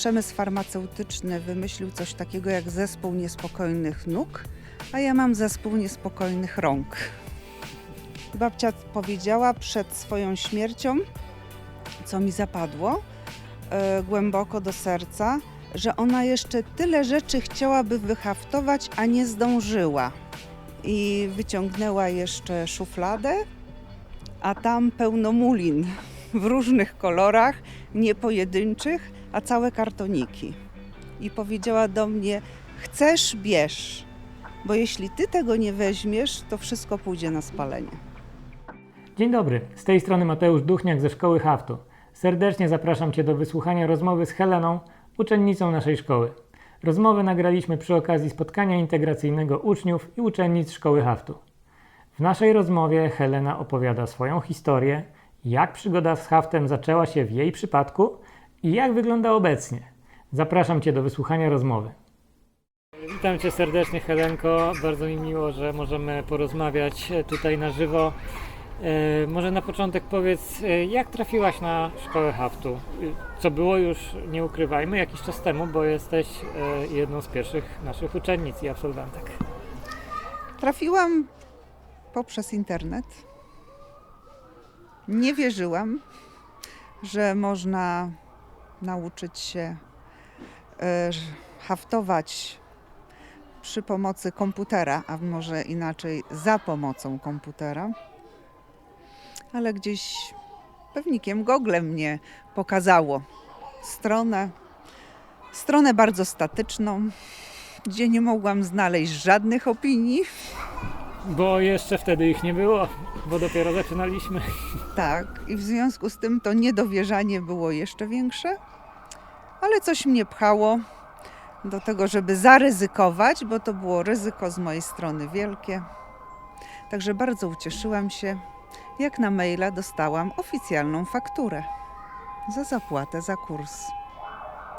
przemysł farmaceutyczny wymyślił coś takiego jak zespół niespokojnych nóg, a ja mam zespół niespokojnych rąk. Babcia powiedziała przed swoją śmiercią, co mi zapadło e, głęboko do serca, że ona jeszcze tyle rzeczy chciałaby wyhaftować, a nie zdążyła. I wyciągnęła jeszcze szufladę, a tam pełno mulin w różnych kolorach, nie pojedynczych, a całe kartoniki. I powiedziała do mnie: Chcesz, bierz, bo jeśli ty tego nie weźmiesz, to wszystko pójdzie na spalenie. Dzień dobry, z tej strony Mateusz Duchniak ze Szkoły Haftu. Serdecznie zapraszam Cię do wysłuchania rozmowy z Heleną, uczennicą naszej szkoły. Rozmowę nagraliśmy przy okazji spotkania integracyjnego uczniów i uczennic Szkoły Haftu. W naszej rozmowie Helena opowiada swoją historię, jak przygoda z haftem zaczęła się w jej przypadku i jak wygląda obecnie. Zapraszam Cię do wysłuchania rozmowy. Witam Cię serdecznie, Helenko. Bardzo mi miło, że możemy porozmawiać tutaj na żywo. E, może na początek powiedz, e, jak trafiłaś na szkołę haftu? Co było już, nie ukrywajmy, jakiś czas temu, bo jesteś e, jedną z pierwszych naszych uczennic i absolwentek. Trafiłam poprzez internet. Nie wierzyłam, że można nauczyć się e, haftować przy pomocy komputera, a może inaczej za pomocą komputera. Ale gdzieś pewnikiem Google mnie pokazało stronę, stronę bardzo statyczną, gdzie nie mogłam znaleźć żadnych opinii. Bo jeszcze wtedy ich nie było, bo dopiero zaczynaliśmy. Tak, i w związku z tym to niedowierzanie było jeszcze większe, ale coś mnie pchało do tego, żeby zaryzykować, bo to było ryzyko z mojej strony wielkie. Także bardzo ucieszyłam się, jak na maila dostałam oficjalną fakturę za zapłatę za kurs.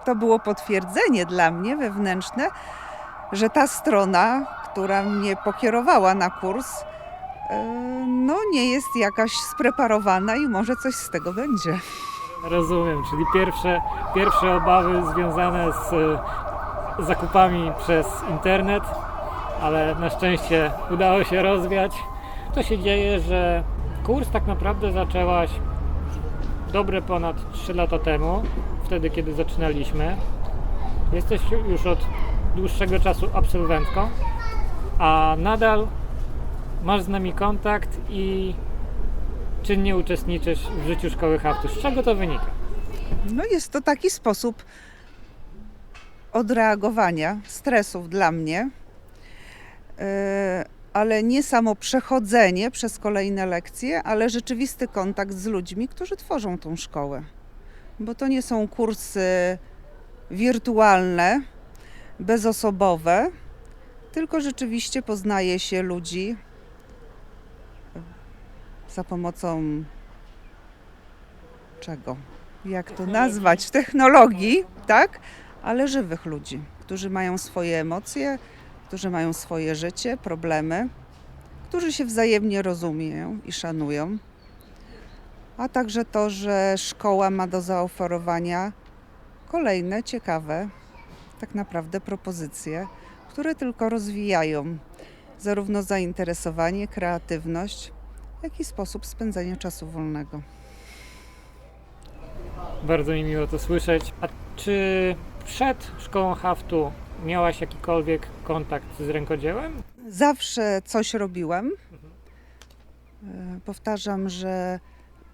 To było potwierdzenie dla mnie wewnętrzne, że ta strona, która mnie pokierowała na kurs, e, no nie jest jakaś spreparowana i może coś z tego będzie. Rozumiem, czyli pierwsze, pierwsze obawy związane z e, zakupami przez internet, ale na szczęście udało się rozwiać. To się dzieje, że kurs tak naprawdę zaczęłaś dobre ponad 3 lata temu, wtedy kiedy zaczynaliśmy. Jesteś już od dłuższego czasu absolwentką, a nadal masz z nami kontakt i czynnie uczestniczysz w życiu szkoły haftu. Z czego to wynika? No jest to taki sposób odreagowania stresów dla mnie, e, ale nie samo przechodzenie przez kolejne lekcje, ale rzeczywisty kontakt z ludźmi, którzy tworzą tą szkołę. Bo to nie są kursy wirtualne, bezosobowe, tylko rzeczywiście poznaje się ludzi za pomocą czego? Jak to nazwać? Technologii, tak? Ale żywych ludzi, którzy mają swoje emocje, którzy mają swoje życie, problemy, którzy się wzajemnie rozumieją i szanują. A także to, że szkoła ma do zaoferowania kolejne ciekawe, tak naprawdę propozycje, które tylko rozwijają zarówno zainteresowanie, kreatywność, jak i sposób spędzania czasu wolnego. Bardzo mi miło to słyszeć. A czy przed szkołą haftu miałaś jakikolwiek kontakt z rękodziełem? Zawsze coś robiłam. E, Powtarzam, że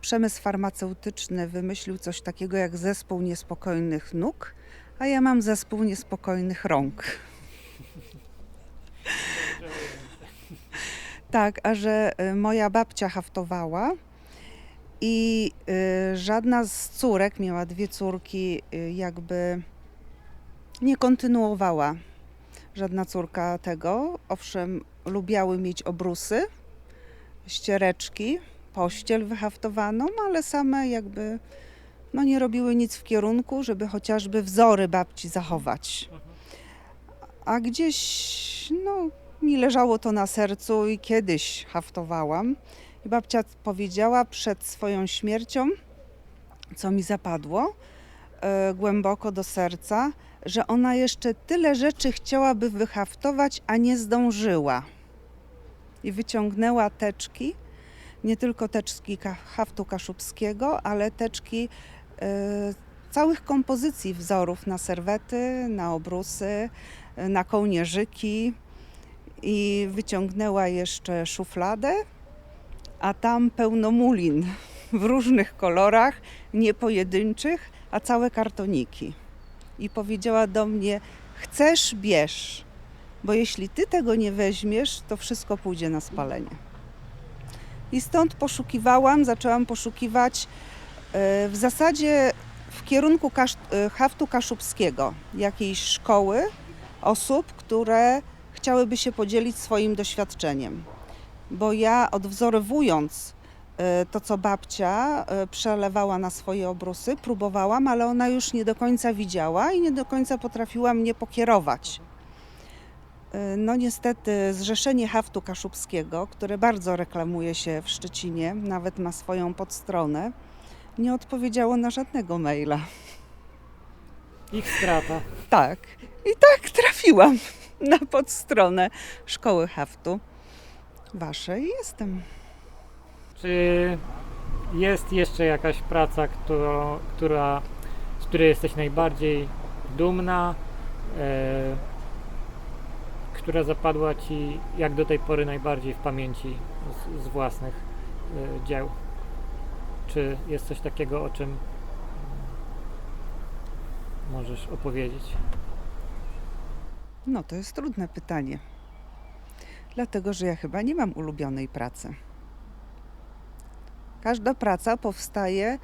przemysł farmaceutyczny wymyślił coś takiego jak zespół niespokojnych nóg, a ja mam zespół niespokojnych rąk. Tak, a że y, moja babcia haftowała i y, żadna z córek, miała dwie córki, y, jakby nie kontynuowała żadna córka tego. Owszem, lubiały mieć obrusy, ściereczki, pościel wyhaftowaną, ale same jakby no, nie robiły nic w kierunku, żeby chociażby wzory babci zachować. A gdzieś, no, mi leżało to na sercu i kiedyś haftowałam. I babcia powiedziała przed swoją śmiercią, co mi zapadło e, głęboko do serca, że ona jeszcze tyle rzeczy chciałaby wyhaftować, a nie zdążyła. I wyciągnęła teczki, nie tylko teczki haftu kaszubskiego, ale teczki całych kompozycji wzorów na serwety, na obrusy, e, na kołnierzyki i wyciągnęła jeszcze szufladę, a tam pełno mulin w różnych kolorach, nie pojedynczych, a całe kartoniki. I powiedziała do mnie: Chcesz, bierz, bo jeśli ty tego nie weźmiesz, to wszystko pójdzie na spalenie. I stąd poszukiwałam, zaczęłam poszukiwać w zasadzie w kierunku kasz, e, haftu kaszubskiego, jakiejś szkoły osób, które chciałyby się podzielić swoim doświadczeniem. Bo ja odwzorowując e, to, co babcia e, przelewała na swoje obrusy, próbowałam, ale ona już nie do końca widziała i nie do końca potrafiła mnie pokierować. E, No niestety Zrzeszenie Haftu Kaszubskiego, które bardzo reklamuje się w Szczecinie, nawet ma swoją podstronę, nie odpowiedziało na żadnego maila. Ich strata. Tak. I tak trafiłam na podstronę Szkoły Haftu Waszej jestem. Czy jest jeszcze jakaś praca, którą, która, z której jesteś najbardziej dumna, e, która zapadła Ci jak do tej pory najbardziej w pamięci z, z własnych e, dzieł? Czy jest coś takiego, o czym mm, możesz opowiedzieć? No to jest trudne pytanie. Dlatego, że ja chyba nie mam ulubionej pracy. Każda praca powstaje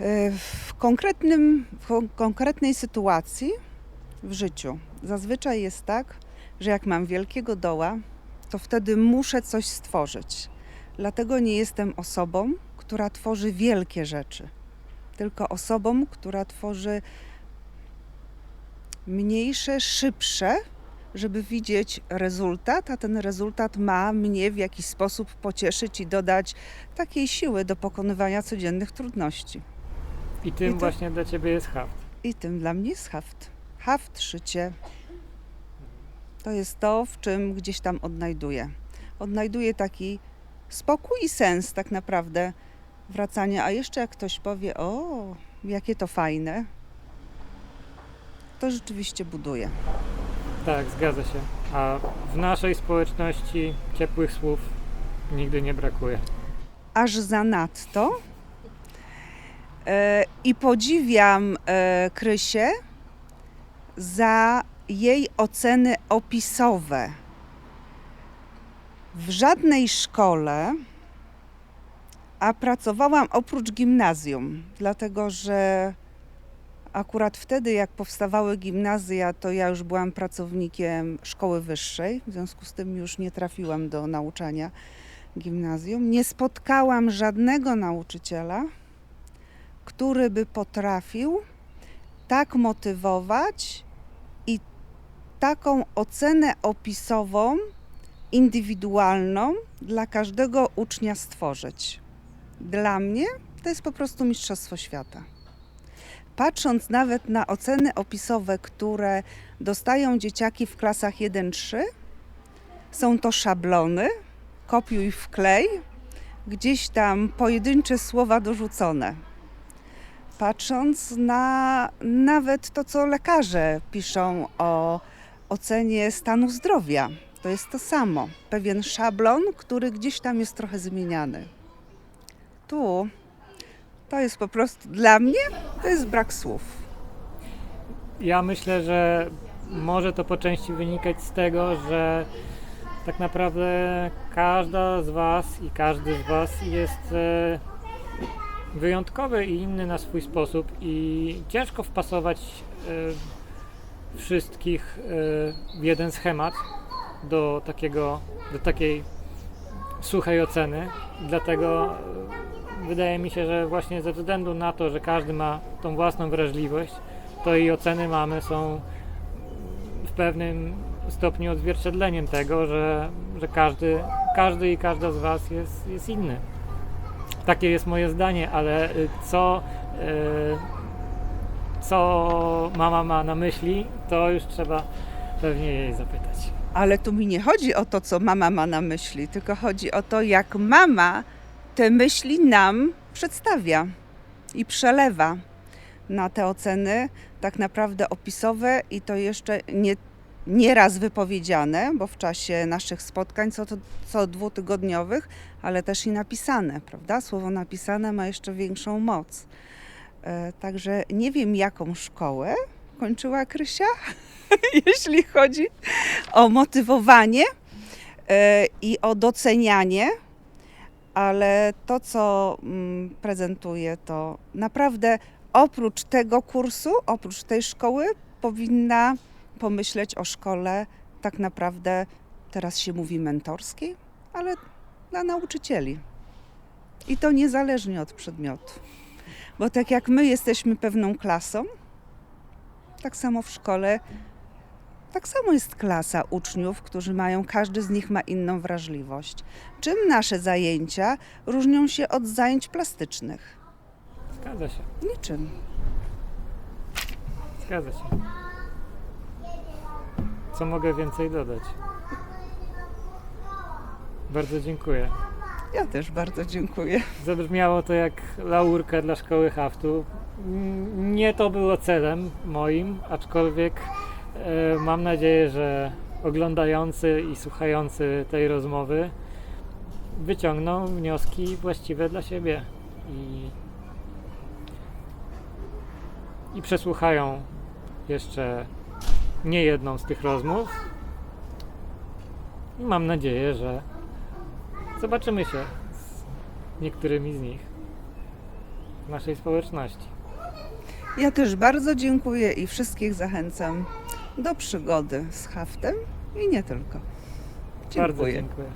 e, w, konkretnym, w kon- konkretnej sytuacji w życiu. Zazwyczaj jest tak, że jak mam wielkiego doła, to wtedy muszę coś stworzyć. Dlatego nie jestem osobą, która tworzy wielkie rzeczy, tylko osobą, która tworzy mniejsze, szybsze, żeby widzieć rezultat, a ten rezultat ma mnie w jakiś sposób pocieszyć i dodać takiej siły do pokonywania codziennych trudności. I tym I to- właśnie dla Ciebie jest haft. I tym dla mnie jest haft. Haft, szycie. To jest to, w czym gdzieś tam odnajduję. Odnajduję taki spokój i sens tak naprawdę wracania. A jeszcze jak ktoś powie, o, jakie to fajne, to rzeczywiście buduje. Tak, zgadza się. A w naszej społeczności ciepłych słów nigdy nie brakuje. aż zanadto. E, I podziwiam e, Krysię za jej oceny opisowe. W żadnej szkole, a pracowałam oprócz gimnazjum, dlatego że akurat wtedy, jak powstawały gimnazja, to ja już byłam pracownikiem szkoły wyższej, w związku z tym już nie trafiłam do nauczania gimnazjum, nie spotkałam żadnego nauczyciela, który by potrafił tak motywować i taką ocenę opisową, indywidualną dla każdego ucznia stworzyć. Dla mnie to jest po prostu Mistrzostwo Świata. Patrząc nawet na oceny opisowe, które dostają dzieciaki w klasach 1-3, są to szablony, kopiuj wklej, gdzieś tam pojedyncze słowa dorzucone. Patrząc na nawet to, co lekarze piszą o ocenie stanu zdrowia, to jest to samo. Pewien szablon, który gdzieś tam jest trochę zmieniany. Tu to jest po prostu dla mnie to jest brak słów. Ja myślę, że może to po części wynikać z tego, że tak naprawdę każda z Was i każdy z Was jest e, wyjątkowy i inny na swój sposób i ciężko wpasować e, wszystkich e, w jeden schemat do takiego, do takiej suchej oceny. Dlatego e, wydaje mi się, że właśnie ze względu na to, że każdy ma tą własną wrażliwość, to i oceny mamy są w pewnym stopniu odzwierciedleniem tego, że, że każdy, każdy i każda z Was jest, jest inny. Takie jest moje zdanie, ale y, co co mama ma na myśli, to już trzeba pewnie jej zapytać. Ale tu mi nie chodzi o to, co mama ma na myśli, tylko chodzi o to, jak mama te myśli nam przedstawia i przelewa na te oceny, tak naprawdę opisowe i to jeszcze nie, nie raz wypowiedziane, bo w czasie naszych spotkań co, co dwutygodniowych, ale też i napisane, prawda? Słowo napisane ma jeszcze większą moc. E, Także nie wiem, jaką szkołę kończyła Krysia, jeśli chodzi o motywowanie e, i o docenianie, ale to, co mm, prezentuję, to naprawdę oprócz tego kursu, oprócz tej szkoły, powinna pomyśleć o szkole tak naprawdę, teraz się mówi mentorskiej, ale dla nauczycieli. I to niezależnie od przedmiotu. Bo tak jak my jesteśmy pewną klasą, tak samo w szkole tak samo jest klasa uczniów, którzy mają, każdy z nich ma inną wrażliwość. Czym nasze zajęcia różnią się od zajęć plastycznych? Zgadza się, Niczym. zgadza się. Co mogę więcej dodać? Bardzo dziękuję. Ja też bardzo dziękuję. Zabrzmiało to jak laurka dla szkoły haftu. Nie to było celem moim, aczkolwiek e, mam nadzieję, że oglądający i słuchający tej rozmowy wyciągną wnioski właściwe dla siebie i, i przesłuchają jeszcze nie jedną z tych rozmów. I mam nadzieję, że zobaczymy się z niektórymi z nich w naszej społeczności. Ja też bardzo dziękuję i wszystkich zachęcam do przygody z haftem i nie tylko. Bardzo Dziękuję. dziękuję.